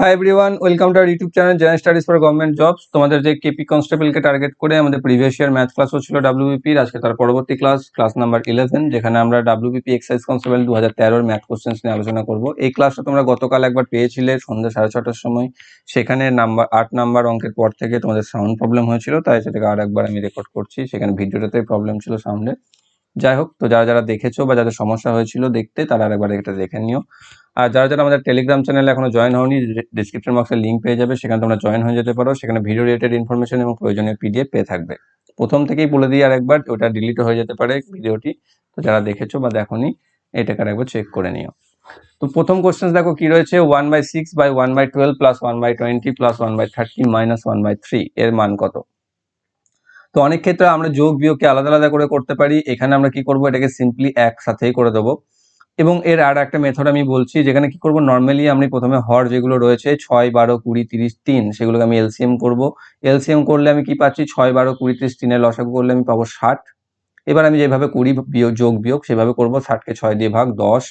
Hi everyone welcome to our YouTube channel general studies for government jobs তোমাদের যে KP কনস্টেবলকে target করে আমাদের প্রিভিয়াস ইয়ার ম্যাথ ক্লাস হচ্ছিল ডাব্লিউবিপি আজকে তার পরবর্তী ক্লাস ক্লাস নাম্বার ইলেভেন যেখানে আমরা ডাব্লিউবিপি এক্সাইজ কনস্টেবল দু হাজার তেরোর ম্যাথ কোশ্চেন্স নিয়ে আলোচনা করব। এই ক্লাসটা তোমরা গতকাল একবার পেয়েছিলে সন্ধ্যা সাড়ে ছটার সময়। সেখানে নাম্বার আট নাম্বার অঙ্কের পর থেকে তোমাদের সাউন্ড প্রবলেম হয়েছিল, তাই সেটাকে আর একবার আমি রেকর্ড করছি। সেখানে ভিডিওটাতে প্রবলেম ছিল সাউন্ডের যাই হোক, তো যারা যারা দেখেছ বা যাদের সমস্যা হয়েছিল দেখতে, তারা আরেকবার এটা দেখে নিও। আর যারা যারা আমাদের টেলিগ্রাম চ্যানেলে এখনও জয়েন হওনি ডিসক্রিপশন বক্সে লিঙ্ক পেয়ে যাবে, সেখানে তোমরা জয়েন হয়ে যেতে পারো। সেখানে ভিডিও রিলেটেড ইনফরমেশন এবং প্রয়োজনীয় পিডিএফ পেয়ে থাকবে। প্রথম থেকেই বলে দিই আর একবার ওটা ডিলিট হয়ে যেতে পারে ভিডিওটি তো যারা দেখেছ বা দেখোনি, এটাকে আরেকবার চেক করে নিও। তো প্রথম কোশ্চেন দেখো কি রয়েছে? One by six by one by twelve plus one by twenty plus one by thirty minus one by three এর মান কত? তো অনেক ক্ষেত্রে আমরা যোগ বিয়োগকে আলাদা আলাদা করে করতে পারি। এখানে আমরা কি করব? এটাকে সিম্পলি একসাথেই করে দেবো। এবং এর আর একটা মেথড আমি বলছি, যেখানে কি করব? নর্মালি আমি প্রথমে হর যেগুলো রয়েছে, ছয়, বারো, কুড়ি, তিরিশ, তিন, সেগুলোকে আমি এলসিএম করব। এলসিএম করলে আমি কি পাচ্ছি? ছয়, বারো, কুড়ি, তিরিশ, তিনের লসাগু করলে আমি পাবো ষাট। এবার আমি যেভাবে কুড়ি বিয়োগ, যোগ, বিয়োগ, সেভাবে করব। ষাটকে ছয় দিয়ে ভাগ, দশ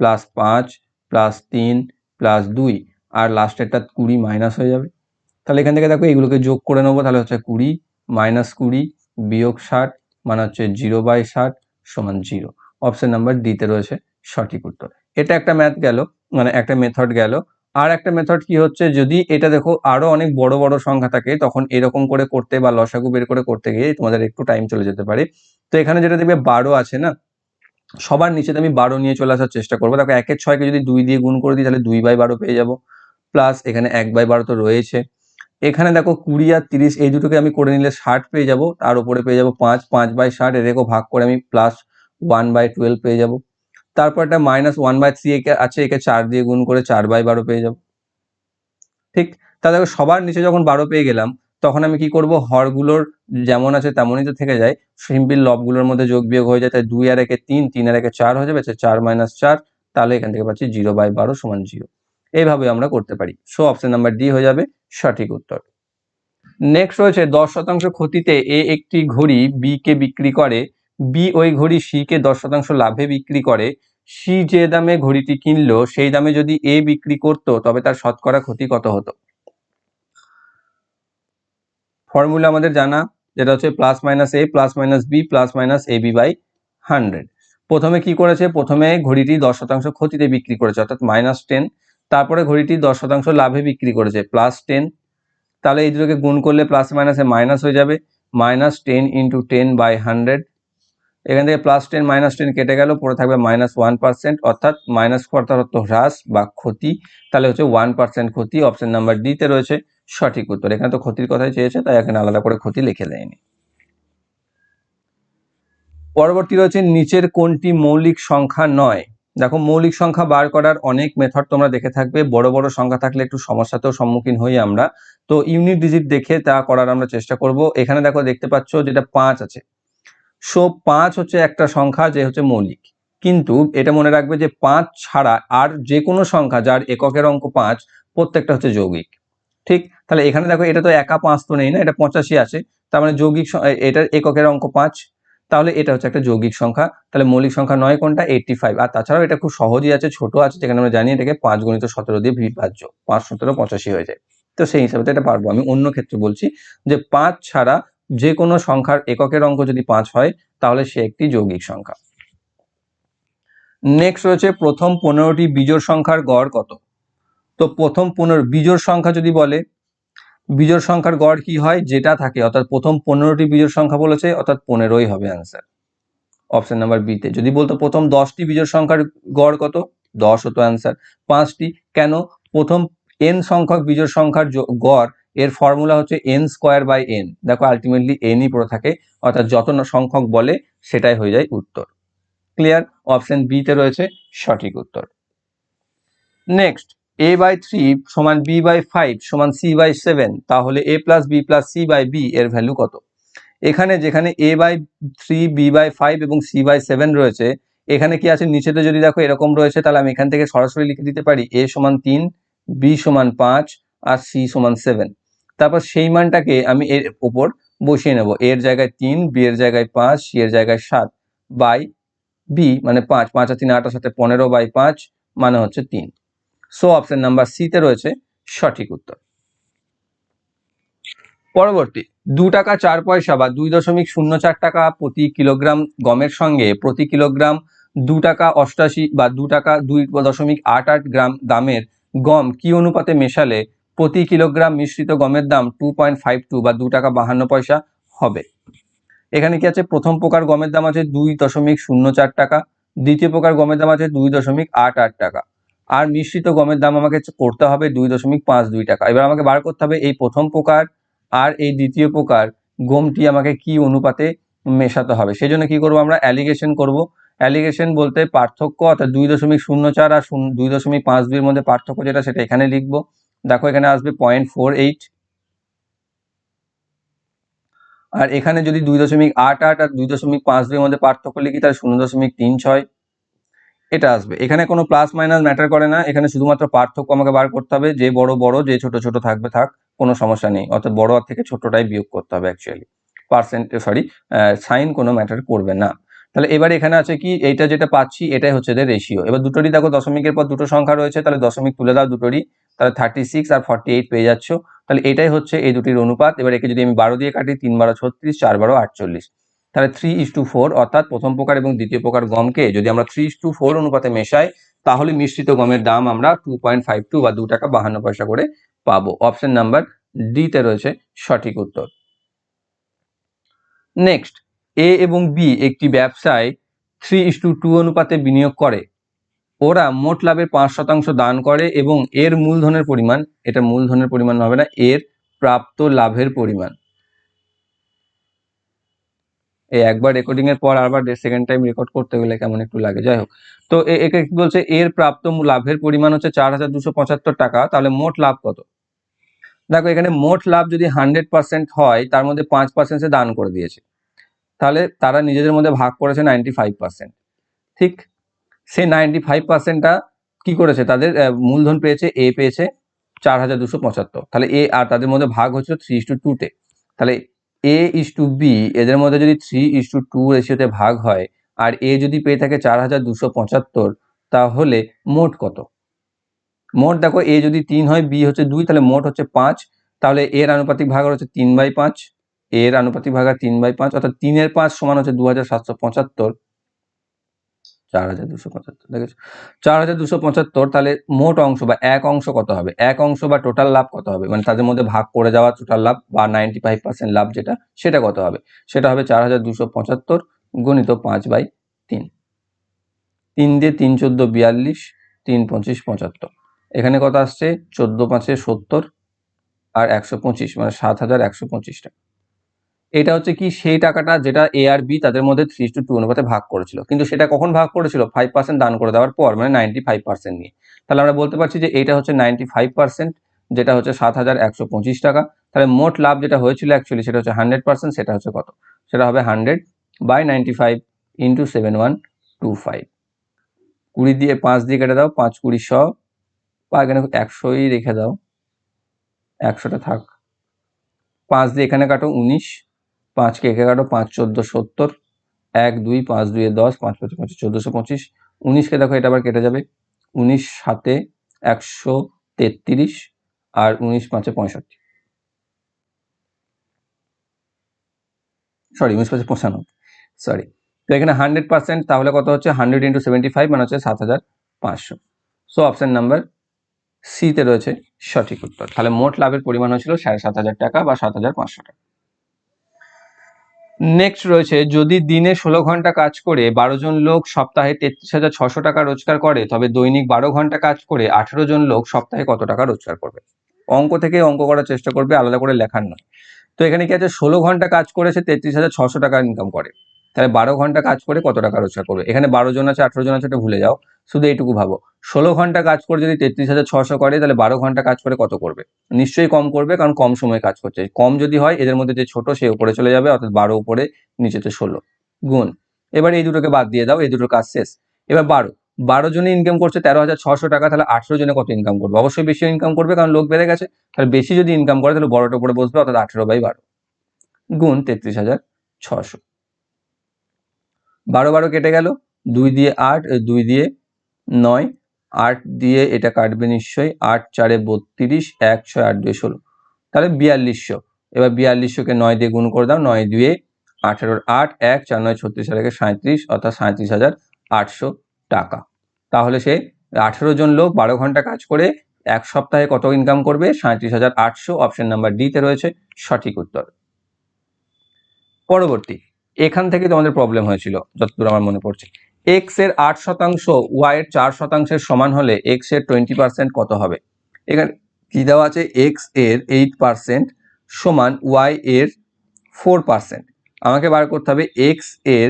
প্লাস পাঁচ প্লাস তিন প্লাস দুই। আর লাস্টেরটা কুড়ি মাইনাস হয়ে যাবে। তাহলে এখান থেকে দেখো এগুলোকে যোগ করে নেব। তাহলে হচ্ছে কুড়ি মাইনাস কুড়ি বিয়োগ ষাট মানে হচ্ছে জিরো বাই ষাট সমান জিরো অপশন নাম্বার ডিতে রয়েছে। সঠিক উত্তর। এটা একটা ম্যাথ গেল মানে একটা মেথড গেল। আর একটা মেথড কি হচ্ছে, যদি এটা দেখো আরও অনেক বড় বড় সংখ্যা থাকে, তখন এরকম করে করতে বা লসাগু বের করে করতে গিয়ে তোমাদের একটু টাইম চলে যেতে পারে। তো এখানে যেটা দেখবে বারো আছে না, সবার নিচেতে আমি বারো নিয়ে চলে আসার চেষ্টা করব। দেখো একের ছয়কে যদি দুই দিয়ে গুণ করে দিই, তাহলে দুই বাই বারো পেয়ে যাব। প্লাস এখানে এক বাই বারো তো রয়েছে। এখানে দেখো কুড়ি আর তিরিশ, এই দুটোকে আমি করে নিলে ষাট পেয়ে যাব। তার উপরে পেয়ে যাব পাঁচ পাঁচ বাই ষাট এদেরকেও ভাগ করে আমি প্লাস ওয়ান বাই টুয়েলভ পেয়ে যাব। তারপর একটা মাইনাস ওয়ান বাই থ্রি একে আছে, একে চার দিয়ে গুণ করে চার বাই বারো পেয়ে যাব। ঠিক? তাহলে সবার নিচে যখন বারো পেয়ে গেলাম, তখন আমি কি করব? হরগুলোর যেমন আছে তেমনই তো থেকে যায়। সিম্পল লবগুলোর মধ্যে যোগ বিয়োগ হয়ে যায়, তাই দুই আর একে তিন তিন আর একে চার হয়ে যাবে চার মাইনাস চার, তাহলে এখান থেকে পাচ্ছি জিরো বাই বারো সমান জিরো এইভাবে আমরা করতে পারি। সো অপশন নাম্বার ডি হয়ে যাবে সঠিক উত্তর। নেক্সট রয়েছে, দশ শতাংশ ক্ষতিতে এ একটি ঘড়ি বি কে বিক্রি করে বি ওই ঘড়ি সি কে দশ শতাংশ লাভে বিক্রি করে, সি যে দামে ঘড়িটি কিনলো, সেই দামে যদি এ বিক্রি করত, তবে তার শতকরা ক্ষতি কত হতো? ফর্মুলা আমাদের জানা, যেটা হচ্ছে plus minus a plus minus b plus minus a b by hundred প্রথমে কি করেছে? প্রথমে ঘড়িটি দশ শতাংশ ক্ষতিতে বিক্রি করেছে, অর্থাৎ মাইনাস টেন তারপরে ঘড়িটি দশ শতাংশ লাভে বিক্রি করেছে প্লাস টেন তাহলে এই দুটোকে গুণ করলে প্লাস মাইনাসে মাইনাস হয়ে যাবে minus ten into ten by hundred এখান থেকে প্লাস টেন মাইনাস টেন কেটে গেল, পরে থাকবে মাইনাস ওয়ান পার্সেন্ট অর্থাৎ মাইনাস অর্থাৎ হ্রাস বা ক্ষতি। তাহলে হচ্ছে ওয়ান পার্সেন্ট ক্ষতি অপশন নাম্বার ডিতে রয়েছে সঠিক উত্তর। এখানে তো ক্ষতির কথাই চেয়েছে, তাই এখানে আলাদা করে ক্ষতি লিখে দেয়নি। পরবর্তী রয়েছে নিচের কোনটি মৌলিক সংখ্যা নয়? দেখো, মৌলিক সংখ্যা বার করার অনেক মেথড তোমরা দেখে থাকবে। বড় বড় সংখ্যা থাকলে একটু সমস্যাতেও সম্মুখীন হই আমরা। তো ইউনিট ডিজিট দেখে তা করার আমরা চেষ্টা করব। এখানে দেখো, দেখতে পাচ্ছ যেটা পাঁচ আছে। সো পাঁচ হচ্ছে একটা সংখ্যা, যে হচ্ছে মৌলিক। কিন্তু এটা মনে রাখবে যে পাঁচ ছাড়া আর যে কোনো সংখ্যা যার এককের অঙ্ক পাঁচ, প্রত্যেকটা হচ্ছে যৌগিক। ঠিক? তাহলে এখানে দেখো এটা তো একা পাঁচ তো নেই না, এটা পঁচাশি আছে। তার মানে যৌগিক এটার এককের অঙ্ক পাঁচ। তাহলে এটা হচ্ছে একটা যৌগিক সংখ্যা। তাহলে মৌলিক সংখ্যা নয় কোনটা? এইটটি ফাইভ আর তাছাড়াও এটা খুব সহজই আছে, ছোট আছে, যেখানে আমরা জানি এটাকে পাঁচ গণিত সতেরো দিয়ে বিভাজ্য। পাঁচ সতেরো পঁচাশি হয়ে যায়। তো সেই হিসাবে এটা পারব। আমি অন্য ক্ষেত্রে বলছি যে পাঁচ ছাড়া যে কোনো সংখ্যার এককের অঙ্ক যদি পাঁচ হয়, তাহলে সে একটি যৌগিক সংখ্যা। নেক্সট রয়েছে প্রথম পনেরোটি বিজোড় সংখ্যার গড় কত? তো প্রথম পনেরো বিজোড় সংখ্যা যদি বলে, বিজোড় সংখ্যার গড় কি হয়? যেটা থাকে, অর্থাৎ প্রথম পনেরোটি বিজোড় সংখ্যা বলেছে, অর্থাৎ পনেরোই হবে অ্যান্সার অপশন নাম্বার বিতে যদি বলতো প্রথম দশটি বিজোড় সংখ্যার গড় কত? দশ হতো অ্যান্সার পাঁচটি, কেন? প্রথম এন সংখ্যক বিজোড় সংখ্যার গড় এর ফর্মুলা হচ্ছে এন স্কোয়ার বাই এন দেখো আলটিমেটলি এনই পড়ে থাকে, অর্থাৎ যত সংখ্যক বলে সেটাই হয়ে যায় উত্তর। ক্লিয়ার অপশন বিতে রয়েছে সঠিক উত্তর। নেক্সট এ বাই থ্রি সমান বি বাই ফাইভ সমান সি বাই সেভেন তাহলে a plus b plus c by b এর ভ্যালু কত? এখানে যেখানে a by three b by five এবং সি বাই সেভেন রয়েছে, এখানে কি আছে? নিচেতে যদি দেখো এরকম রয়েছে, তাহলে আমি এখান থেকে সরাসরি লিখে দিতে পারি এ সমান তিন বি সমান পাঁচ, আর সি সমান সেভেন তারপর সেই মানটাকে আমি এর উপর বসিয়ে নেব। এর জায়গায় তিন বি এর জায়গায় পাঁচ সি এর জায়গায় সাত বাই বি মানে পাঁচ। পাঁচ আর তিন আটার সাথে পনেরো বাই পাঁচ মানে হচ্ছে তিন। সো অপশন নাম্বার সিতে রয়েছে সঠিক উত্তর। পরবর্তী, দু টাকা চার পয়সা বা দুই দশমিক শূন্য চার টাকা প্রতি কিলোগ্রাম গমের সঙ্গে প্রতি কিলোগ্রাম দু টাকা অষ্টাশি বা দু টাকা দুই দশমিক আট আট গ্রাম দামের গম কি অনুপাতে মেশালে প্রতি কিলোগ্রাম মিশ্রিত গমের দাম টু পয়েন্ট ফাইভ টু বা দু টাকা বাহান্ন পয়সা হবে। এখানে কি আছে? প্রথম প্রকার গমের দাম আছে দুই দশমিক শূন্য চার টাকা, দ্বিতীয় প্রকার গমের দাম আছে দুই দশমিক আট আট টাকা। আর মিশ্রিত গমের দাম আমাকে করতে হবে দুই দশমিক পাঁচ দুই টাকা। এবার আমাকে বার করতে হবে এই প্রথম প্রকার আর এই দ্বিতীয় প্রকার গমটি আমাকে কি অনুপাতে মেশাতে হবে। সেই জন্য কী করব আমরা? অ্যালিগেশন করব। অ্যালিগেশন বলতে পার্থক্য অর্থাৎ দুই দশমিক শূন্য চার আর দুই দশমিক পাঁচ দুইয়ের মধ্যে পার্থক্য যেটা, সেটা এখানে লিখব। দেখো এখানে আসবে পয়েন্ট ফোর এইট আর এখানে যদি দুই দশমিক আট আট আর দুই দশমিক পাঁচ দুইয়ের মধ্যে পার্থক্য লিখি, তাহলে শূন্য দশমিক তিন ছয়। এটা আসবে। এখানে কোনো প্লাস মাইনাস ম্যাটার করে না। এখানে শুধুমাত্র পার্থক্য আমাকে বার করতে হবে। যে বড় বড়, যে ছোট ছোট থাকবে থাক, কোনো সমস্যা নেই। অর্থাৎ বড় থেকে ছোটটাই বিয়োগ করতে হবে অ্যাকচুয়ালি পার্সেন্ট সরি সাইন কোনো ম্যাটার করবে না। তাহলে এবার এখানে আছে কি? এইটা যেটা পাচ্ছি, এটাই হচ্ছে এদের রেশিও এবার দুটোরই দেখো দশমিকের পর দুটো সংখ্যা রয়েছে, তাহলে দশমিক তুলে দাও দুটোরই, তাহলে থার্টি সিক্স আর ফর্টি এইট পেয়ে যাচ্ছ। তাহলে এটাই হচ্ছে এই দুটির অনুপাত। এবার একে যদি আমি বারো দিয়ে কাটি, তিন বারো ছত্রিশ, চার বারো আটচল্লিশ। তাহলে থ্রি ইস টু ফোর অর্থাৎ প্রথম প্রকার এবং দ্বিতীয় প্রকার গমকে যদি আমরা থ্রি ইস টু ফোর অনুপাতে মেশাই, তাহলে মিশ্রিত গমের দাম আমরা টু পয়েন্ট ফাইভ টু বা দু টাকা বাহান্ন পয়সা করে পাবো। অপশন নাম্বার ডিতে রয়েছে সঠিক উত্তর। নেক্সট এ এবং বি একটি ব্যবসায় থ্রি ইস টু অনুপাতে বিনিয়োগ করে। ওরা মোট লাভের পাঁচ শতাংশ দান করে এবং এর মূলধনের পরিমাণ, এটা মূলধনের পরিমাণ হবে না, এর প্রাপ্ত লাভের পরিমাণ। এই একবার রেকর্ডিং এর পর আবার সেকেন্ড টাইম রেকর্ড করতে গেলে কেমন একটু লাগে, যাই হোক। তো একে কি বলছে? এর প্রাপ্ত লাভের পরিমাণ হচ্ছে চার হাজার দুশো পঁচাত্তর টাকা, তাহলে মোট লাভ কত? দেখো, এখানে মোট লাভ যদি হান্ড্রেড পার্সেন্ট হয়, তার মধ্যে পাঁচ পার্সেন্ট দান করে দিয়েছে। তাহলে তারা নিজেদের মধ্যে ভাগ করেছে নাইনটি ফাইভ পার্সেন্ট ঠিক সেই নাইনটি ফাইভ পার্সেন্টটা কি করেছে? তাদের মূলধন পেয়েছে এ পেয়েছে চার হাজার দুশো পঁচাত্তর। তাহলে এ আর তাদের মধ্যে ভাগ হচ্ছে থ্রি ইস টু টুতে তাহলে এ ইস টু বি এদের মধ্যে যদি থ্রি ইস টু টু রেশিওতে ভাগ হয়, আর এ যদি পেয়ে থাকে চার হাজার দুশো পঁচাত্তর, তাহলে মোট কত? মোট দেখো এ যদি তিন হয় বি হচ্ছে দুই, তাহলে মোট হচ্ছে পাঁচ। তাহলে এর আনুপাতিক ভাগ হচ্ছে তিন বাই পাঁচ। এর আনুপাতিক ভাগ তিন বাই পাঁচ, অর্থাৎ তিনের পাঁচ সমান হচ্ছে দু হাজার সাতশো পঁচাত্তর। চার হাজার দুশো পঁচাত্তর, দেখেছ? চার হাজার দুশো পঁচাত্তর, তাহলে মোট অংশ বা এক অংশ কত হবে? এক অংশ বা টোটাল লাভ কত হবে? মানে তাদের মধ্যে ভাগ করে যাওয়া টোটাল লাভ বা নাইনটি ফাইভ পার্সেন্ট লাভ যেটা, সেটা কত হবে? সেটা হবে চার হাজার দুশো পঁচাত্তর গণিত পাঁচ বাই তিন। তিন দিয়ে তিন চোদ্দ বিয়াল্লিশ, তিন পঁচিশ পঁচাত্তর। এখানে কত আসছে? চোদ্দ পাঁচে সত্তর আর একশো পঁচিশ মানে সাত হাজার একশো পঁচিশ টাকা। এটা হচ্ছে কি সেই টাকাটা যেটা এ আর বি তাদের মধ্যে থ্রি টু টু অনুপাতে ভাগ করেছিল। কিন্তু সেটা কখন ভাগ করেছিল? ফাইভ পার্সেন্ট দান করে দেওয়ার পর মানে নাইনটি ফাইভ পার্সেন্ট নিয়ে। তাহলে আমরা বলতে পারছি যে এটা হচ্ছে নাইনটি ফাইভ পার্সেন্ট যেটা হচ্ছে সাত হাজার একশো পঁচিশ টাকা। তাহলে মোট লাভ যেটা হয়েছিল অ্যাকচুয়ালি সেটা হচ্ছে হান্ড্রেড পার্সেন্ট সেটা হচ্ছে কত? সেটা হবে hundred by ninety five into seven one two five কুড়ি দিয়ে পাঁচ দিয়ে কেটে দাও, পাঁচ কুড়ি শ। বা এখানে একশোই রেখে দাও। একশোটা থাক। পাঁচ দিয়ে এখানে কাটো উনিশ। পাঁচকে একে কাটো, পাঁচ, চোদ্দ, সত্তর। এক, দুই, পাঁচ দুইয়ে দশ, পাঁচ পাঁচ, পঁচিশ, চোদ্দোশো পঁচিশ। উনিশকে দেখো, এটা আবার কেটে যাবে। উনিশ, সাতে একশো তেত্রিশ আর উনিশ, পাঁচে পঁয়ষট্টি। সরি উনিশ, পাঁচে পঁচানব্বই। সরি তো এখানে হান্ড্রেড পার্সেন্ট তাহলে কত হচ্ছে? হান্ড্রেড ইন্টু সেভেন্টি ফাইভ মানে হচ্ছে সাত হাজার পাঁচশো। সো অপশন নাম্বার সিতে রয়েছে সঠিক উত্তর। তাহলে মোট লাভের পরিমাণ হয়েছিল সাড়ে সাত হাজার টাকা বা সাত হাজার পাঁচশো টাকা। নেক্সট রয়েছে, যদি দিনে ষোলো ঘণ্টা কাজ করে বারো জন লোক সপ্তাহে তেত্রিশ হাজার ছশো টাকা রোজগার করে, তবে দৈনিক বারো ঘণ্টা কাজ করে আঠেরো জন লোক সপ্তাহে কত টাকা রোজগার করবে? অঙ্ক থেকে অঙ্ক করার চেষ্টা করবে, আলাদা করে লেখার নয়। তো এখানে কি আছে? ষোলো ঘণ্টা কাজ করে সে তেত্রিশ হাজার ছশো টাকা ইনকাম করে। তাহলে বারো ঘণ্টা কাজ করে কত টাকা রোজগার করবে? এখানে বারো জন আছে, আঠেরো জন আছে, এটা ভুলে যাও। শুধু এইটুকু ভাবো। ষোলো ঘণ্টা কাজ করে যদি তেত্রিশ হাজার ছশো করে, তাহলে বারো ঘণ্টা কাজ করে কত করবে? নিশ্চয়ই কম করবে, কারণ কম সময় কাজ করছে। কম যদি হয়, এদের মধ্যে যে ছোট, সে উপরে চলে যাবে, অর্থাৎ বারো উপরে নিচেতে ষোলো। গুণ। এবার এই দুটোকে বাদ দিয়ে দাও, এই দুটোর কাজ শেষ। এবার বারো। বারো জনে ইনকাম করছে তেরো হাজার ছশো টাকা, তাহলে আঠেরো জনে কত ইনকাম করবে? অবশ্যই বেশি ইনকাম করবে, কারণ লোক বেড়ে গেছে। তাহলে বেশি যদি ইনকাম করে, তাহলে বড়টা উপরে বসবে, অর্থাৎ আঠেরো বাই বারো। গুণ তেত্রিশ হাজার ছশো। বারো বারো কেটে গেল, দুই দিয়ে আট, দুই দিয়ে নয়, আট দিয়ে এটা কাটবে নিশ্চয়ই, আট চারে বত্রিশ, এক ছয়, আট দুই ষোলো। তাহলে বিয়াল্লিশশো। এবার বিয়াল্লিশশোকে নয় দিয়ে গুণ করে দাও, নয় দুয়ে আঠেরোর আট, এক, চার, নয়, ছত্রিশ হাজারকে সাঁত্রিশ অর্থাৎ সাঁত্রিশ হাজার আটশো টাকা। তাহলে সে আঠেরো জন লোক বারো ঘণ্টা কাজ করে এক সপ্তাহে কত ইনকাম করবে? সাঁত্রিশ হাজার আটশো অপশন নাম্বার ডিতে রয়েছে সঠিক উত্তর। পরবর্তী, এখান থেকে তোমাদের প্রবলেম হয়েছিল, যতদূর আমার মনে পড়ছে। এক্সের আট শতাংশ ওয়াই এর চার শতাংশের সমান হলে এক্সের টোয়েন্টি পার্সেন্ট কত হবে? এখানে কি দেওয়া আছে? এক্সের এইট পার্সেন্ট সমান ওয়াই এর ফোর পার্সেন্ট আমাকে বার করতে হবে এক্সের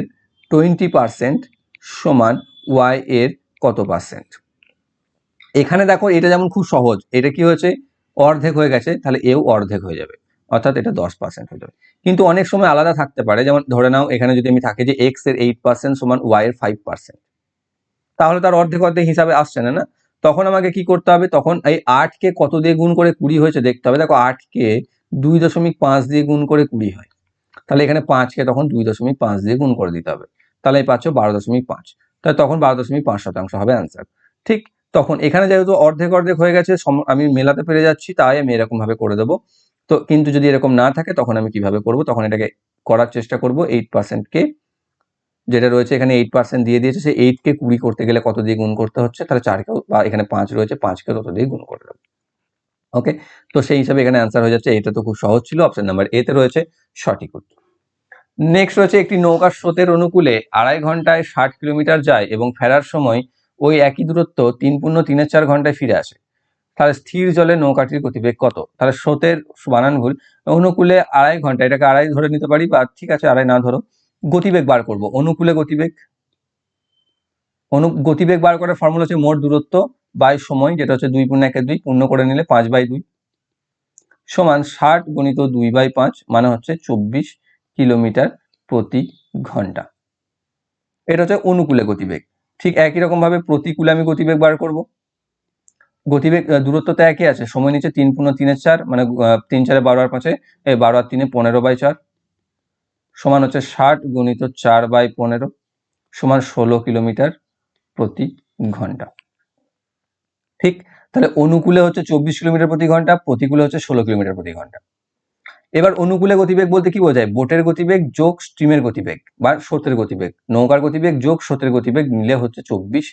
টোয়েন্টি পার্সেন্ট সমান ওয়াই এর কত পার্সেন্ট এখানে দেখো এটা যেমন খুব সহজ, এটা কি হয়েছে? অর্ধেক হয়ে গেছে, তাহলে এও অর্ধেক হয়ে যাবে। অর্থাৎ এটা দশ পার্সেন্ট হয়ে যাবে। কিন্তু অনেক সময় আলাদা থাকতে পারে, যেমন ধরে নাও, এখানে যদি আমি থাকি যে এক্সের এইট পার্সেন্ট সমান ওয়াই এর ফাইভ পার্সেন্ট তাহলে তার অর্ধেক অর্ধেক হিসাবে আসছে না না? তখন আমাকে কি করতে হবে? তখন এই আটকে কত দিয়ে গুণ করে কুড়ি হয়েছে দেখতে হবে। দেখো আটকে দুই দশমিক পাঁচ দিয়ে গুণ করে কুড়ি হয়। তাহলে এখানে পাঁচকে তখন দুই দশমিক পাঁচ দিয়ে গুণ করে দিতে হবে। তাহলে এই পাচ্ছ বারো দশমিক পাঁচ। তাহলে তখন বারো দশমিক পাঁচ শতাংশ হবে অ্যান্সার ঠিক তখন এখানে যেহেতু অর্ধেক অর্ধেক হয়ে গেছে আমি মেলাতে পেরে যাচ্ছি, তাই আমি এরকম ভাবে করে দেবো। তো কিন্তু যদি এরকম না থাকে, তখন আমি কীভাবে করব? তখন এটাকে করার চেষ্টা করব। এইট পার্সেন্টকে যেটা রয়েছে এখানে এইট পার্সেন্ট দিয়ে দিয়েছে, সেই এইটকে কুড়ি করতে গেলে কত দিয়ে গুণ করতে হচ্ছে? তাহলে চারকেও বা এখানে পাঁচ রয়েছে পাঁচকে তত দিয়ে গুণ করে দেবো। ওকে তো সেই হিসাবে এখানে অ্যান্সার হয়ে যাচ্ছে, এটা তো খুব সহজ ছিল। অপশন নাম্বার এতে রয়েছে সঠিক উত্তর। নেক্সট রয়েছে একটি নৌকার স্রোতের অনুকূলে আড়াই ঘন্টায় ষাট কিলোমিটার যায় এবং ফেরার সময় ওই একই দূরত্ব তিন পূর্ণ তিনের চার ঘন্টায় ফিরে আসে। তাহলে স্থির জলে নৌকাটির গতিবেগ কত? তাহলে স্রোতের বানান ভুল। অনুকূলে আড়াই ঘণ্টা, এটাকে আড়াই ধরে নিতে পারি বা ঠিক আছে, আড়াই না ধরো। গতিবেগ বার করব। অনুকূলে গতিবেগ। অনু, গতিবেগ বার করার ফর্মুলা হচ্ছে মোট দূরত্ব বাই সময়, যেটা হচ্ছে দুই পূর্ণ একে দুই, পূর্ণ করে নিলে পাঁচ বাই দুই। সমান ষাট গণিত দুই বাই পাঁচ মানে হচ্ছে চব্বিশ কিলোমিটার প্রতি ঘণ্টা। এটা হচ্ছে অনুকূলে গতিবেগ। ঠিক একই রকম ভাবে প্রতিকূলে আমি গতিবেগ বার করব। গতিবেগ দূরত্ব তো একই আছে। সময় নিচ্ছে তিন পূর্ণ তিনের চার মানে তিন চারে বারো আর পাঁচে, এই বারো আর তিনে পনেরো বাই চার। সমান হচ্ছে ষাট গণিত চার বাই পনেরো, সমান ষোলো কিলোমিটার প্রতি ঘণ্টা। ঠিক? তাহলে অনুকূলে হচ্ছে চব্বিশ কিলোমিটার প্রতি ঘণ্টা, প্রতিকূলে হচ্ছে ষোলো কিলোমিটার প্রতি ঘণ্টা। এবার অনুকূলে গতিবেগ বলতে কি বোঝায়? বোটের গতিবেগ যোগ স্ট্রিমের গতিবেগ বা স্রোতের গতিবেগ। নৌকার গতিবেগ যোগ স্রোতের গতিবেগ মিলে হচ্ছে চব্বিশ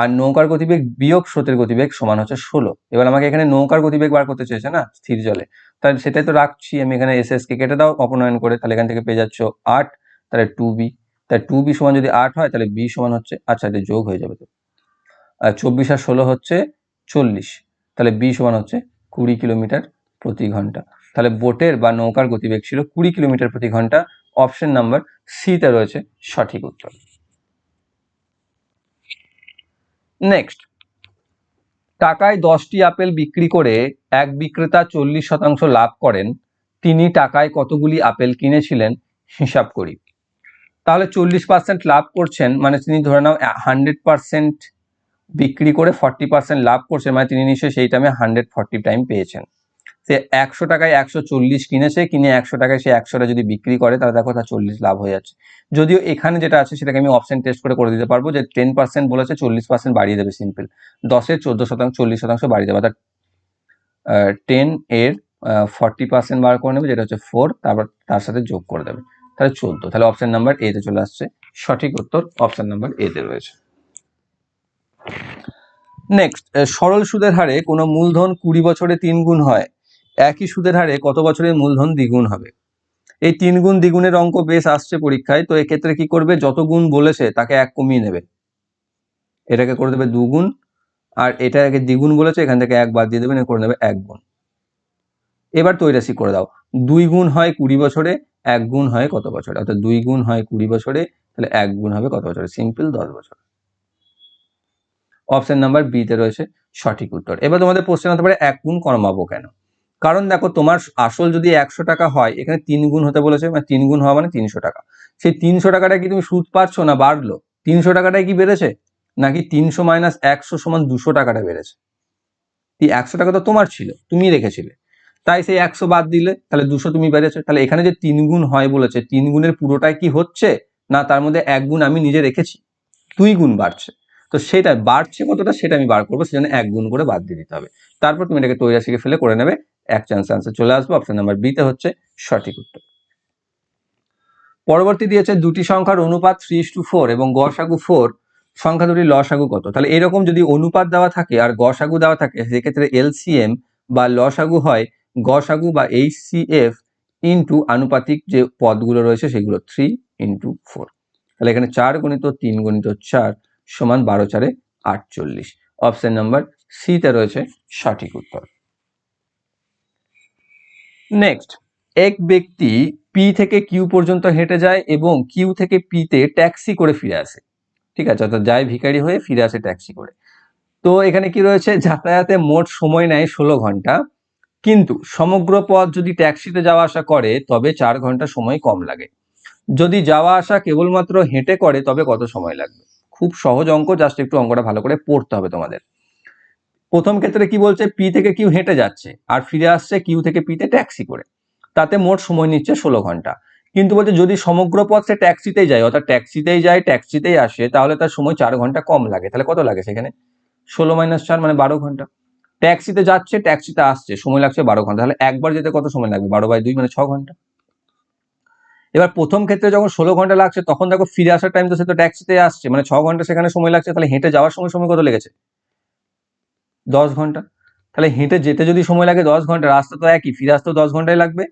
আর নৌকার গতিবেগ বিয়োগ স্রোতের গতিবেগ সমান হচ্ছে ষোলো। এবার আমাকে এখানে নৌকার গতিবেগ বার করতে চেয়েছে না, স্থির জলে। তাহলে সেটাই তো রাখছি, আমি এখানে এস এস কে কেটে দাও, অপনয়ন করে তাহলে এখান থেকে পেয়ে যাচ্ছ আট, তাহলে টু বি। তাহলে টু বি সমান যদি আট হয়, তাহলে বি সমান হচ্ছে আচ্ছা এটা যোগ হয়ে যাবে তো। আর চব্বিশ আর ষোলো হচ্ছে চল্লিশ, তাহলে বি সমান হচ্ছে কুড়ি কিলোমিটার প্রতি ঘণ্টা। তাহলে বোটের বা নৌকার গতিবেগ ছিল কুড়ি কিলোমিটার প্রতি ঘণ্টা, অপশন নাম্বার সিতে রয়েছে সঠিক উত্তর। নেক্সট টাকায় দশটি আপেল বিক্রি করে এক বিক্রেতা চল্লিশ শতাংশ লাভ করেন। তিনি টাকায় কতগুলি আপেল কিনেছিলেন হিসাব করি। তাহলে চল্লিশ পার্সেন্ট লাভ করছেন মানে তিনি ধরে নাও হান্ড্রেড পার্সেন্ট বিক্রি করে ফর্টি পার্সেন্ট লাভ করছেন মানে তিনি নিশ্চয়ই সেই টাইমে হান্ড্রেড ফর্টি টাইম পেয়েছেন। সে একশো টাকায় একশো চল্লিশ কিনেছে কিনে একশো টাকায় সে একশোটা যদি বিক্রি করে, তাহলে দেখো তার চল্লিশ লাভ হয়ে যাচ্ছে। যদিও এখানে যেটা আছে, সেটাকে আমি অপশন টেস্ট করে করে দিতে পারব যে টেন পার্সেন্ট বলেছে, চল্লিশ পার্সেন্ট বাড়িয়ে দেবে সিম্পল দশের চোদ্দ শতাংশ, চল্লিশ শতাংশ বাড়িয়ে দেবে। অর্থাৎ টেন এর ফর্টি পার্সেন্ট বার করে নেবে, যেটা হচ্ছে ফোর তারপর তার সাথে যোগ করে দেবে। তাহলে চোদ্দ। তাহলে অপশন নাম্বার এতে চলে আসছে। সঠিক উত্তর অপশন নাম্বার এতে রয়েছে। নেক্সট সরল সুদের হারে কোনো মূলধন কুড়ি বছরে তিন গুণ হয়। একই সুদের হারে কত বছরের মূলধন দ্বিগুণ হবে? এই তিন গুণ দ্বিগুণের অঙ্ক বেশ আসছে পরীক্ষায়, তো এক্ষেত্রে কি করবে? যত গুণ বলেছে তাকে এক কমিয়ে নেবে। এটাকে করে দেবে দুগুণ, আর এটাকে দ্বিগুণ বলেছে, এখান থেকে এক বাদ দিয়ে দেবেন করে নেবে এক গুণ। এবার তৈরাশি করে দাও। দুই গুণ হয় কুড়ি বছরে, এক গুণ হয় কত বছরে? অর্থাৎ দুই গুণ হয় কুড়ি বছরে, তাহলে এক গুণ হবে কত বছরে? সিম্পল দশ বছর। অপশন নাম্বার বিতে রয়েছে সঠিক উত্তর। এবার তোমাদের প্রশ্ন হতে পারে, এক গুণ কমাবো কেন? কারণ দেখো তোমার আসল যদি একশো টাকা হয়, এখানে তিন গুণ হতে বলেছে মানে তিন গুণ হওয়া মানে তিনশো টাকা। সেই তিনশো টাকাটা কি তুমি সুদ পাচ্ছ না বাড়লো? তিনশো টাকাটাই কি বেড়েছে? নাকি তিনশো মাইনাস একশো সমান দুশো টাকাটা বেড়েছে? একশো টাকা তো তোমার ছিল তুমি রেখেছিলে। তাই সেই একশো বাদ দিলে, তাহলে দুশো তুমি বেড়েছে। তাহলে এখানে যে তিন গুণ হয় বলেছে, তিন গুণের পুরোটাই কি হচ্ছে? না, তার মধ্যে এক গুণ আমি নিজে রেখেছি। দুই গুণ বাড়ছে। তো সেটা বাড়ছে কতটা, সেটা আমি বার করব, সেজন্য এক গুণ করে বাদ দিয়ে দিতে হবে। তারপর তুমি এটাকে তৈরাশিকে ফেলে করে নেবে। এক চান্স আনসার চলে আসবে অপশন নাম্বার বিতে হচ্ছে সঠিক উত্তর। পরবর্তী দিয়েছে দুটি সংখ্যার অনুপাত থ্রি টু ফোর এবং গসাগু ফোর সংখ্যা দুটির লসাগু কত? তাহলে এরকম যদি অনুপাত দেওয়া থাকে আর গসাগু দেওয়া থাকে, সেক্ষেত্রে এলসিএম বা লসাগু হয় গসাগু বা এইচসিএফ ইন্টু আনুপাতিক যে পদগুলো রয়েছে সেগুলো থ্রি ইন্টু ফোর তাহলে এখানে চার গণিত তিন গণিত চার সমান বারো চারে আটচল্লিশ। অপশন নাম্বার সিতে রয়েছে সঠিক উত্তর। নেক্সট এক ব্যক্তি পি থেকে কিউ পর্যন্ত হেঁটে যায় এবং কিউ থেকে পিতে ট্যাক্সি করে ফিরে আসে। ঠিক আছে, অর্থাৎ যায় ভিখারি হয়ে ফিরে আসে ট্যাক্সি করে। তো এখানে কি রয়েছে? যাতায়াতে মোট সময় নেয় ষোলো ঘণ্টা। কিন্তু সমগ্র পথ যদি ট্যাক্সিতে যাওয়া আসা করে, তবে চার ঘণ্টা সময় কম লাগে। যদি যাওয়া আসা কেবলমাত্র হেঁটে করে, তবে কত সময় লাগবে? খুব সহজ অঙ্ক জাস্ট একটু অঙ্কটা ভালো করে পড়তে হবে তোমাদের। প্রথম ক্ষেত্রে কি বলছে? পি থেকে কিউ হেঁটে যাচ্ছে আর ফিরে আসছে কিউ থেকে পিতে ট্যাক্সি করে। তাতে মোট সময় নিচ্ছে ষোলো ঘণ্টা। কিন্তু বলছে যদি সমগ্র পথ সে ট্যাক্সিতেই যায়, অর্থাৎ ট্যাক্সিতেই যায় ট্যাক্সিতেই আসে, তাহলে তার সময় চার ঘণ্টা কম লাগে। তাহলে কত লাগে সেখানে? ষোলো মাইনাস চার মানে বারো ঘণ্টা। ট্যাক্সিতে যাচ্ছে ট্যাক্সিতে আসছে, সময় লাগছে বারো ঘণ্টা। তাহলে একবার যেতে কত সময় লাগবে? বারো বাই দুই মানে ছ ঘণ্টা। এবার প্রথম ক্ষেত্রে যখন ষোলো ঘণ্টা লাগছে, তখন দেখো ফিরে আসার টাইম তো সে তো ট্যাক্সিতে আসছে। মানে ছ ঘণ্টা সেখানে সময় লাগছে, তাহলে হেঁটে যাওয়ার সময় সময় কত লেগেছে? দশ ঘণ্টা। তাহলে হেঁটে যেতে যদি সময় লাগে দশ ঘণ্টা, রাস্তা তো একই, ফিরে আসতেও দশ ঘন্টায় লাগবে।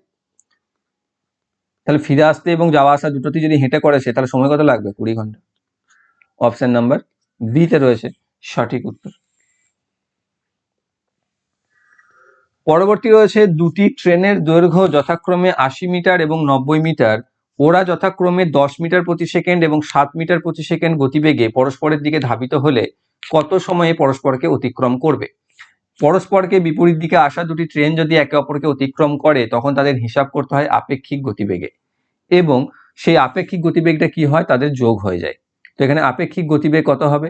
তাহলে ফিরে আসতে এবং যাওয়া আসা দুটোতেই যদি হেঁটে করে সে, তাহলে সময় কত লাগবে? কুড়ি ঘণ্টা। অপশান নাম্বার বিতে রয়েছে সঠিক উত্তর। পরবর্তী রয়েছে দুটি ট্রেনের দৈর্ঘ্য যথাক্রমে আশি মিটার এবং নব্বই মিটার। ওরা যথাক্রমে দশ মিটার প্রতি সেকেন্ড এবং সাত মিটার প্রতি সেকেন্ড গতিবেগে পরস্পরের দিকে ধাবিত হলে কত সময়ে পরস্পরকে অতিক্রম করবে? পরস্পরকে বিপরীত দিকে আসা দুটি ট্রেন যদি একে অপরকে অতিক্রম করে, তখন তাদের হিসাব করতে হয় আপেক্ষিক গতিবেগে। এবং সেই আপেক্ষিক গতিবেগটা কি হয়? তাদের যোগ হয়ে যায়। তো এখানে আপেক্ষিক গতিবেগ কত হবে?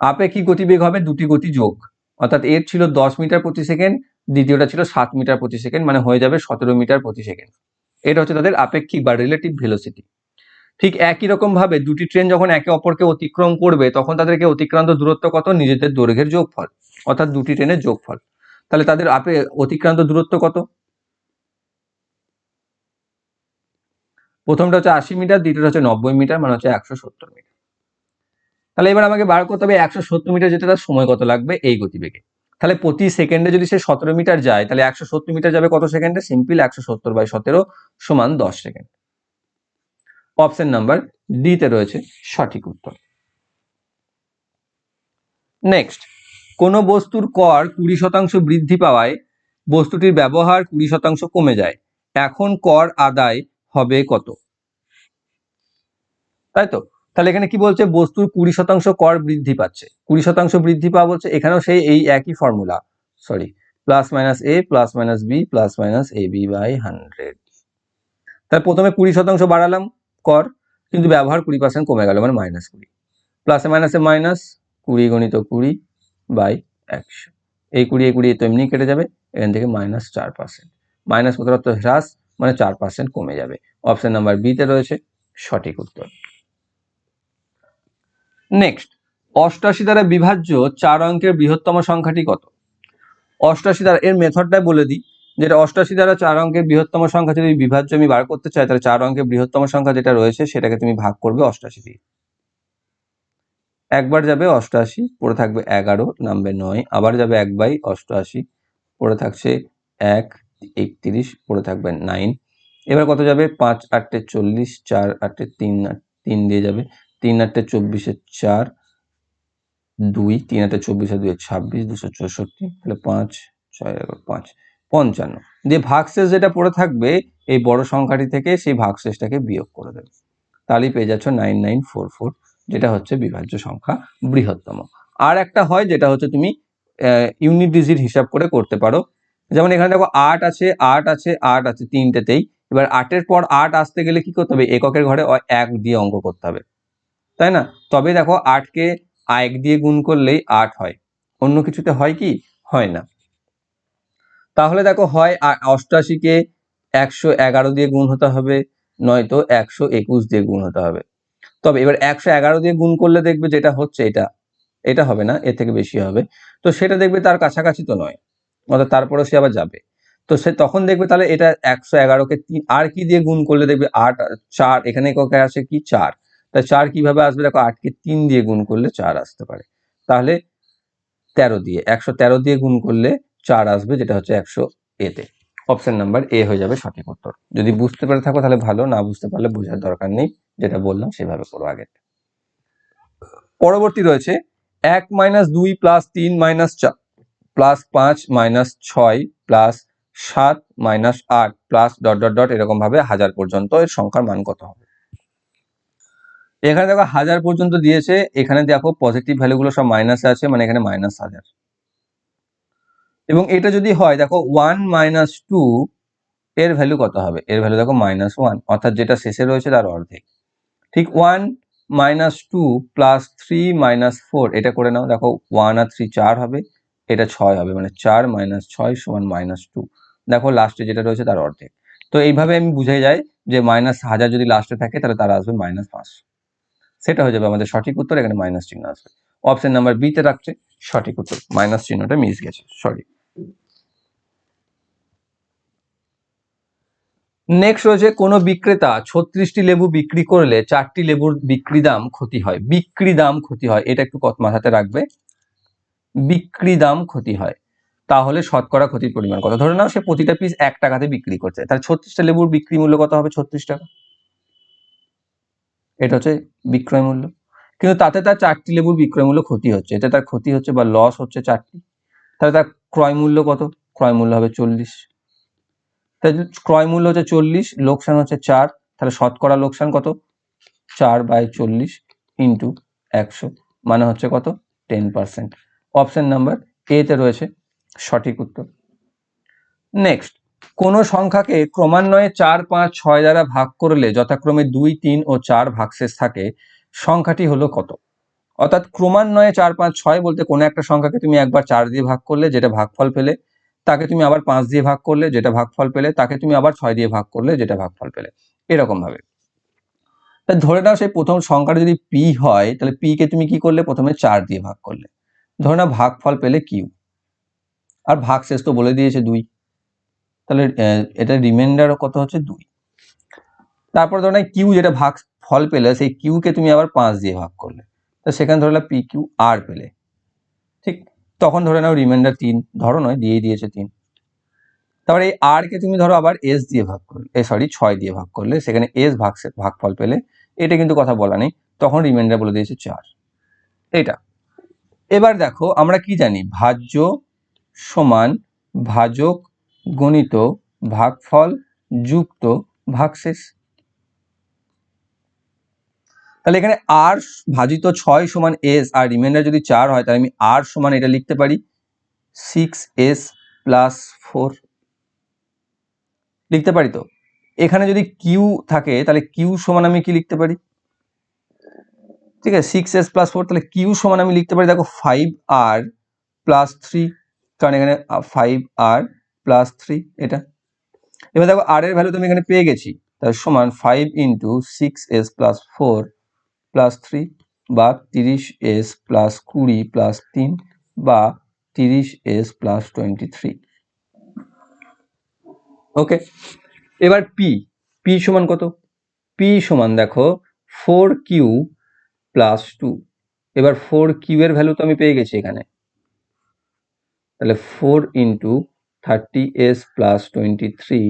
আপেক্ষিক গতিবেগ হবে দুটি গতি যোগ। অর্থাৎ এর ছিল দশ মিটার প্রতি সেকেন্ড, দ্বিতীয়টা ছিল সাত মিটার প্রতি সেকেন্ড মানে হয়ে যাবে সতেরো মিটার প্রতি সেকেন্ড। এটা হচ্ছে তাদের আপেক্ষিক বা রিলেটিভ ভেলোসিটি ঠিক একই রকম ভাবে দুটি ট্রেন যখন একে অপরকে অতিক্রম করবে, তখন তাদেরকে অতিক্রান্ত দূরত্ব কত? নিজেদের দৈর্ঘ্যের যোগফল। অর্থাৎ দুটি ট্রেনের যোগফল। তাহলে তাদের আপে অতিক্রান্ত দূরত্ব কত? প্রথমটা হচ্ছে আশি মিটার, দ্বিতীয়টা হচ্ছে নব্বই মিটার মানে হচ্ছে একশো সত্তর মিটার। তাহলে এবার আমাকে বার করতে হবে, একশো সত্তর মিটার যেতে তার সময় কত লাগবে? এই গতিবেগে। তাহলে প্রতি সেকেন্ডে যদি সে সতেরো মিটার যায়, তাহলে একশো সত্তর মিটার যাবে কত সেকেন্ডে? সিম্পল একশো সত্তর বাই সতেরো সমান দশ সেকেন্ড। অপশন নাম্বার ডিতে রয়েছে সঠিক উত্তর। নেক্সট, কোন বস্তুর কর কুড়ি শতাংশ বৃদ্ধি পাওয়ায় বস্তুটির ব্যবহার কুড়ি শতাংশ কমে যায়। এখন কর আদায় হবে কত? তাই তো? তাহলে এখানে কি বলছে? বস্তুর কুড়ি শতাংশ কর বৃদ্ধি পাচ্ছে। কুড়ি শতাংশ বৃদ্ধি পাওয়া বলছে, এখানেও সেই এই একই formula sorry plus minus a plus minus b plus minus a b by hundred তাহলে প্রথমে কুড়ি শতাংশ বাড়ালাম। কর, কিন্তু ব্যবহার কুড়ি পার্সেন্ট কমে গেল মানে মাইনাস কুড়ি। প্লাসে মাইনাসে মাইনাস কুড়ি গণিত কুড়ি বাই একশো। এই কুড়ি এই কুড়ি তো এমনি কেটে যাবে, এখান থেকে মাইনাস চার পার্সেন্ট মাইনাস কত হ্রাস মানে চার পার্সেন্ট কমে যাবে। অপশন নাম্বার বিতে রয়েছে সঠিক উত্তর। নেক্সট অষ্টাশি দ্বারা বিভাজ্য চার অঙ্কের বৃহত্তম সংখ্যাটি কত? অষ্টাশি দ্বারা, এর মেথডটা বলে দিই যেটা অষ্টাশি দ্বারা চার অঙ্কের বৃহত্তম সংখ্যা যদি বিভাজ্য আমি বার করতে চাই, তাহলে চার অঙ্কের বৃহত্তম সংখ্যা যেটা রয়েছে, সেটাকে তুমি ভাগ করবে অষ্টাশি দিয়ে। একবার যাবে অষ্টআশি পড়ে থাকবে এগারো, নামবে নয়। আবার যাবে এক বাই অষ্টআশি পড়ে থাকছে এক, একত্রিশ, পড়ে থাকবে নাইন। এবার কত যাবে? পাঁচ আটটে চল্লিশ, চার আটটে তিন তিন দিয়ে যাবে। তিন আটটে চব্বিশে চার, দুই, তিন আটটে চব্বিশে দুই, ছাব্বিশ, দুশো চৌষট্টি। তাহলে পাঁচ, ছয়, এগারো, পাঁচ। পঞ্চান্ন। দিয়ে ভাগশেষ যেটা পড়ে থাকবে, এই বড় সংখ্যাটি থেকে সেই ভাগশেষটাকে বিয়োগ করে দেবে। তাহলেই পেয়ে যাচ্ছ নাইন নাইন ফোর ফোর যেটা হচ্ছে বিভাজ্য সংখ্যা বৃহত্তম। আর একটা হয় যেটা হচ্ছে তুমি ইউনিট ডিজিট হিসাব করে করতে পারো। যেমন এখানে দেখো আট আছে আট আছে আট আছে তিনটেতেই। এবার আটের পর আট আসতে গেলে কি করতে হবে? এককের ঘরে এক দিয়ে অঙ্ক করতে হবে। তাই না? তবে দেখো আটকে এক দিয়ে গুণ করলেই আট হয়। অন্য কিছুতে হয় কি? হয় না। তাহলে দেখো হয় অষ্টআশিকে একশো এগারো দিয়ে গুণ হতে হবে, নয়তো একশো একুশ দিয়ে গুণ হতে হবে। তবে এবার একশো এগারো দিয়ে গুণ করলে দেখবে যেটা হচ্ছে এটা এটা হবে না, এর থেকে বেশি হবে। তো সেটা দেখবে তার কাছাকাছি তো নয়, অর্থাৎ তারপরে সে আবার যাবে। তো সে তখন দেখবে তাহলে এটা একশো এগারোকে আর কি দিয়ে গুণ করলে দেখবে আট, চার, এখানে ককে আসে কি? চার। তা চার কীভাবে আসবে? দেখো আটকে তিন দিয়ে গুণ করলে চার আসতে পারে। তাহলে তেরো দিয়ে, একশো তেরো দিয়ে গুণ করলে চার আসবে, যেটা হচ্ছে একশো এতে অপশন নাম্বার এ হয়ে যাবে সঠিক উত্তর। যদি বুঝতে পেরে থাকো তাহলে ভালো, না বুঝতে পারলে বোঝার দরকার নেই। যেটা বললাম সেভাবে করো আগে। পরবর্তী রয়েছে এক মাইনাস দুই প্লাস তিন মাইনাস প্লাস পাঁচ মাইনাস ছয় প্লাস সাত মাইনাস আট প্লাস ডট ডট ডট এরকম ভাবে হাজার পর্যন্ত এর সংখ্যার মান কত হবে। এখানে দেখো হাজার পর্যন্ত দিয়েছে, এখানে দেখো পজিটিভ ভ্যালুগুলো সব মাইনাসে আছে মানে এখানে মাইনাস হাজার। এবং এটা যদি হয়, দেখো ওয়ান মাইনাস টু এর ভ্যালু কত হবে? এর ভ্যালু দেখো মাইনাস ওয়ান অর্থাৎ যেটা শেষে রয়েছে তার অর্ধেক। ঠিক one minus two plus three minus four এটা করে নাও, দেখো ওয়ান আর থ্রি চার হবে, এটা ছয় হবে মানে চার মাইনাস ছয় সমান মাইনাস টু দেখো লাস্টে যেটা রয়েছে তার অর্ধেক। তো এইভাবে আমি বুঝাই যায় যে মাইনাস হাজার যদি লাস্টে থাকে, তাহলে তারা আসবে মাইনাস পাঁচশো সেটা হয়ে যাবে আমাদের সঠিক উত্তর, এখানে মাইনাস চিহ্ন আসবে। অপশন নাম্বার বিতে রাখছে, সঠিক উত্তর মাইনাস চিহ্নটা মিস গেছে সরি নেক্সট রয়েছে কোনো বিক্রেতা ছত্রিশটি লেবু বিক্রি করলে চারটি লেবুর বিক্রি দাম ক্ষতি হয়। বিক্রি দাম ক্ষতি হয়, এটা একটু কত মাথাতে রাখবে? বিক্রি দাম ক্ষতি হয়, তাহলে শতকরা ক্ষতির পরিমাণ কত? ধরে নাও সে প্রতিটা পিস এক টাকাতে বিক্রি করছে, তাহলে ছত্রিশটা লেবুর বিক্রি মূল্য কত হবে? ছত্রিশ টাকা। এটা হচ্ছে বিক্রয় মূল্য। কিন্তু তাতে তার চারটি লেবুর বিক্রয় মূল্য ক্ষতি হচ্ছে, এতে তার ক্ষতি হচ্ছে বা লস হচ্ছে চারটি। তাহলে তার ক্রয় মূল্য কত? ক্রয় মূল্য হবে চল্লিশ। তাই ক্রয় মূল্য হচ্ছে চল্লিশ, লোকসান হচ্ছে চার, তাহলে শতকরা লোকসান কত? চার বাই চল্লিশ ইন্টু একশো মানে হচ্ছে কত? Ten percent. অপশন নাম্বার এতে রয়েছে সঠিক উত্তর। নেক্সট, কোন সংখ্যাকে ক্রমান্বয়ে চার, পাঁচ, ছয় দ্বারা ভাগ করলে যথাক্রমে দুই, তিন ও চার ভাগশেষ থাকে, সংখ্যাটি হলো কত? অর্থাৎ ক্রমান্বয়ে চার পাঁচ ছয় বলতে কোনো একটা সংখ্যাকে তুমি একবার চার দিয়ে ভাগ করলে, যেটা ভাগফল পেলে, তাকে তুমি আবার পাঁচ দিয়ে ভাগ করলে, যেটা ভাগফল পেলে, তাকে তুমি আবার ছয় দিয়ে ভাগ করলে, যেটা ভাগফল পেলে। এরকম ভাবে তা ধরে নাও সেই প্রথম সংখ্যাটা যদি পি হয়, তাহলে পি কে তুমি কি করলে? প্রথমে চার দিয়ে ভাগ করলে। ধরে নাও ভাগফল পেলে কিউ। আর ভাগ শেষ তো বলে দিয়েছে দুই। তাহলে এটা রিমাইন্ডার কত হচ্ছে? দুই। তারপর ধরে কিউ যেটা ভাগ ফল পেলে, সেই কিউ কে তুমি আবার পাঁচ দিয়ে ভাগ করলে। তো সেখানে ধরে পি কিউ আর পেলে। ঠিক? তখন ধরে নাও রিমাইন্ডার তিন, ধরো নয় দিয়েই দিয়েছে তিন। তারপরে এই আর কে তুমি ধরো আবার এস দিয়ে ভাগ করলে, এ সরি ছয় দিয়ে ভাগ করলে, সেখানে এস ভাগ ভাগফল পেলে, এটা কিন্তু কথা বলা নেই, তখন রিমাইন্ডার বলে দিয়েছে চার। এটা এবার দেখো, আমরা কি জানি? ভাজ্য সমান ভাজক গণিত ভাগফল যুক্ত ভাগশেষ। তাহলে এখানে আর ভাজিত ছয় সমান এস আর রিমাইন্ডার যদি চার হয়, তাহলে আমি আর সমান এটা লিখতে পারি সিক্স এস প্লাস ফোর লিখতে পারি তো? এখানে যদি কিউ থাকে, তাহলে কিউ সমান আমি কি লিখতে পারি? ঠিক আছে সিক্স এস প্লাস ফোর তাহলে কিউ সমান আমি লিখতে পারি, দেখো ফাইভ আর প্লাস থ্রি কারণ এখানে ফাইভ আর প্লাস থ্রি এটা। এবার দেখো আর এর ভ্যালু তো আমি এখানে পেয়ে গেছি তার সমান five into six s plus four plus three বা তিরিশ এস প্লাস কুড়ি প্লাস তিন বা তিরিশ s plus twenty three okay এবার পি পি সমান কত? পি সমান দেখো ফোর কিউ প্লাস টু এবার ফোর কিউ এর ভ্যালু তো আমি পেয়ে গেছি এখানে। তাহলে four into thirty s plus twenty three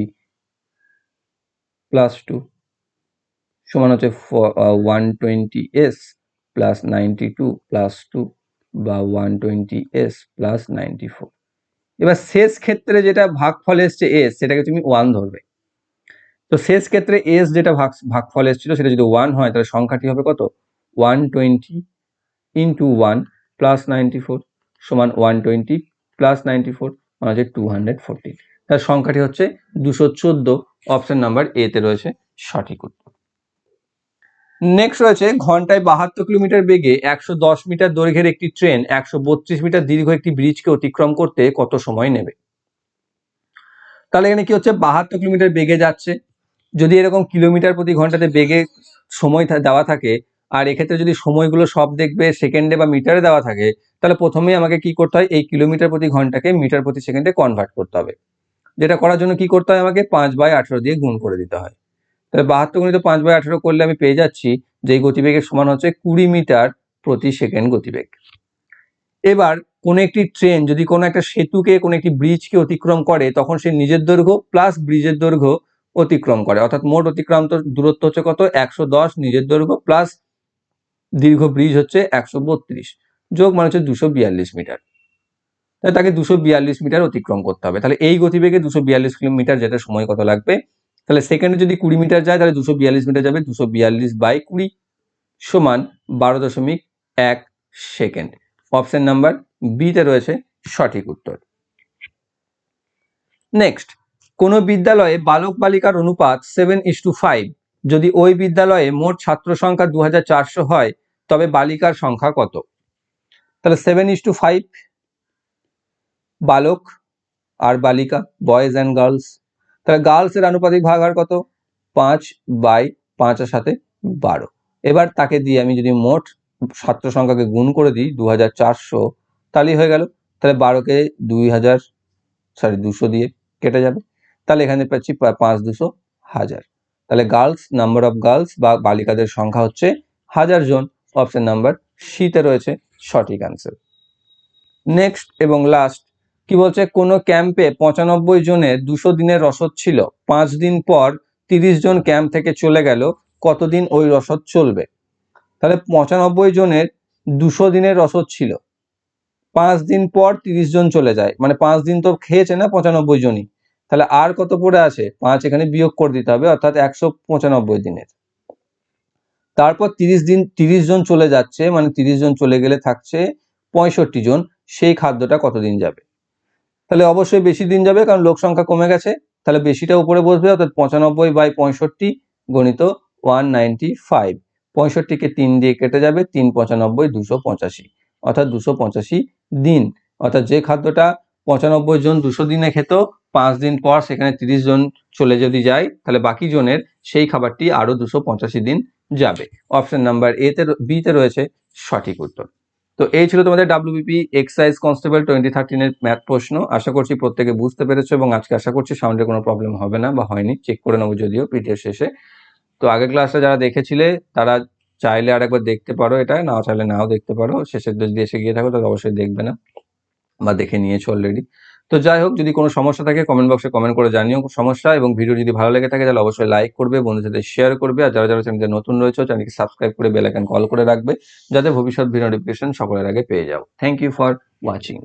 plus two সমান হচ্ছে one twenty s plus ninety two plus two বা one twenty s plus ninety four এবার শেষ ক্ষেত্রে যেটা ভাগফল এসছে এস সেটাকে তুমি ওয়ান ধরবে। তো শেষ ক্ষেত্রে এস যেটা ভাগ, ভাগফল এসেছিল, সেটা যদি ওয়ান হয়, তাহলে সংখ্যাটি হবে কত? One twenty into one plus ninety four সমান one twenty plus ninety four মানে হচ্ছে টু হান্ড্রেড ফোরটি তার সংখ্যাটি হচ্ছে দুশো চোদ্দ। অপশন নাম্বার এতে রয়েছে সঠিক উত্তর। নেক্সট রয়েছে ঘন্টায় বাহাত্তর কিলোমিটার বেগে একশো দশ মিটার দৈর্ঘ্যের একটি ট্রেন একশো বত্রিশ মিটার দীর্ঘ একটি ব্রিজকে অতিক্রম করতে কত সময় নেবে? তাহলে এখানে কি হচ্ছে? বাহাত্তর কিলোমিটার বেগে যাচ্ছে। যদি এরকম কিলোমিটার প্রতি ঘন্টাতে বেগে সময় দেওয়া থাকে, আর এক্ষেত্রে যদি সময়গুলো সব দেখবে সেকেন্ডে বা মিটারে দেওয়া থাকে, তাহলে প্রথমেই আমাকে কি করতে হয়? এই কিলোমিটার প্রতি ঘন্টাকে মিটার প্রতি সেকেন্ডে কনভার্ট করতে হবে। যেটা করার জন্য কি করতে হয় আমাকে? পাঁচ বাই আঠেরো দিয়ে গুণ করে দিতে হয়। তাহলে বাহাত্তর গুণিত পাঁচ বাই আঠেরো করলে আমি পেয়ে যাচ্ছি যে গতিবেগের সমান হচ্ছে কুড়ি মিটার প্রতি সেকেন্ড গতিবেগ। এবার কোনো একটি ট্রেন যদি কোনো একটা সেতুকে, কোনো একটি ব্রিজকে অতিক্রম করে, তখন সে নিজের দৈর্ঘ্য প্লাস ব্রিজের দৈর্ঘ্য অতিক্রম করে। অর্থাৎ মোট অতিক্রান্ত দূরত্ব হচ্ছে কত? একশো দশ, নিজের দৈর্ঘ্য প্লাস দীর্ঘ ব্রিজ হচ্ছে একশো বত্রিশ, যোগ মানে হচ্ছে দুশো বিয়াল্লিশ মিটার। তাহলে তাকে দুশো বিয়াল্লিশ মিটার অতিক্রম করতে হবে। তাহলে এই গতিবেগে দুশো বিয়াল্লিশ কিলোমিটার যেটা সময় কত লাগবে? তাহলে সেকেন্ডে যদি কুড়ি মিটার যায়, তাহলে দুশো বিয়াল্লিশ মিটার যাবে, দুশো বিয়াল্লিশ বাই কুড়ি সমান বারো দশমিক এক সেকেন্ড। অপশন নাম্বার বিতে রয়েছে সঠিক উত্তর। নেক্সট কোন বিদ্যালয়ে বালক বালিকার অনুপাত সেভেন ইস টু ফাইভ যদি ওই বিদ্যালয়ে মোট ছাত্র সংখ্যা দু হয়, তবে বালিকার সংখ্যা কত? তাহলে সেভেন ইস টু ফাইভ বালক আর বালিকা বয়েজ অ্যান্ড গার্লস তাহলে গার্লসের আনুপাতিক ভাগ আর কত? পাঁচ বাই পাঁচের সাথে বারো। এবার তাকে দিয়ে আমি যদি মোট ছাত্র সংখ্যাকে গুণ করে দিই দু হাজার চারশো তাহলেই হয়ে গেল। তাহলে বারোকে দুই হাজার সরি দুশো দিয়ে কেটে যাবে। তাহলে এখানে পাচ্ছি পাঁচ দুশো হাজার। তাহলে গার্লস নাম্বার অফ গার্লস বা বালিকাদের সংখ্যা হচ্ছে হাজার জন। অপশন নাম্বার সিতে রয়েছে সঠিক অ্যান্সার নেক্সট এবং লাস্ট কি বলছে? কোনো ক্যাম্পে পঁচানব্বই জনের দুশো দিনের রসদ ছিল। পাঁচ দিন পর তিরিশ জন ক্যাম্প থেকে চলে গেল। কতদিন ওই রসদ চলবে? তাহলে পঁচানব্বই জনের দুশো দিনের রসদ ছিল। পাঁচ দিন পর তিরিশ জন চলে যায়। মানে পাঁচ দিন তো খেয়েছে না পঁচানব্বই জনই। তাহলে আর কত পড়ে আছে? পাঁচ এখানে বিয়োগ করে দিতে হবে, অর্থাৎ একশো পঁচানব্বই দিনের। তারপর তিরিশ দিন, তিরিশ জন চলে যাচ্ছে মানে তিরিশ জন চলে গেলে থাকছে পঁয়ষট্টি জন। সেই খাদ্যটা কতদিন যাবে? তাহলে অবশ্যই বেশি দিন যাবে, কারণ লোক সংখ্যা কমে গেছে। তাহলে বেশিটা উপরে বসবে, অর্থাৎ পঁচানব্বই বাই পঁয়ষট্টি গণিত ওয়ান নাইনটি ফাইভ পঁয়ষট্টিকে তিন দিয়ে কেটে যাবে, তিন পঁচানব্বই, দুশো পঁচাশি। অর্থাৎ দুশো পঁচাশি দিন। অর্থাৎ যে খাদ্যটা পঁচানব্বই জন দুশো দিনে খেত, পাঁচ দিন পর সেখানে তিরিশ জন চলে যদি যায়, তাহলে বাকি জনের সেই খাবারটি আরও দুশো পঁচাশি দিন যাবে। অপশন নাম্বার এতে, বিতে রয়েছে সঠিক উত্তর। তো এই ছিল তোমাদের ডাব্লিউবিপি এক্সাইজ কনস্টেবল টোয়েন্টি থার্টিনের ম্যাথ প্রশ্ন। আশা করছি প্রত্যেকে বুঝতে পেরেছ এবং আজকে আশা করছি সাউন্ডের কোনো প্রবলেম হবে না বা হয়নি। চেক করে নেব যদিও পিডিএফ শেষে। তো আগের ক্লাসটা যারা দেখেছিলে, তারা চাইলে আর একবার দেখতে পারো এটা। না চাইলে নাও দেখতে পারো। শেষের যদি এসে গিয়ে থাকো, তাহলে অবশ্যই দেখবে না বা দেখে নিয়েছো অলরেডি তো যাই হোক, যদি কোনো সমস্যা থাকে কমেন্ট বক্সে কমেন্ট করে জানিও। সমস্যা এবং ভিডিও যদি ভালো লেগে থাকে, তাহলে অবশ্যই লাইক করবে, বন্ধুদের সাথে শেয়ার করবে। আর যারা যারা চ্যানেলে নতুন রয়েছে চ্যানেলকে সাবস্ক্রাইব করে বেল আইকন কল করে রাখবে, যাতে ভবিষ্যৎ ভিডিও নোটিফিকেশন সকলের আগে পেয়ে যাও। Thank you for watching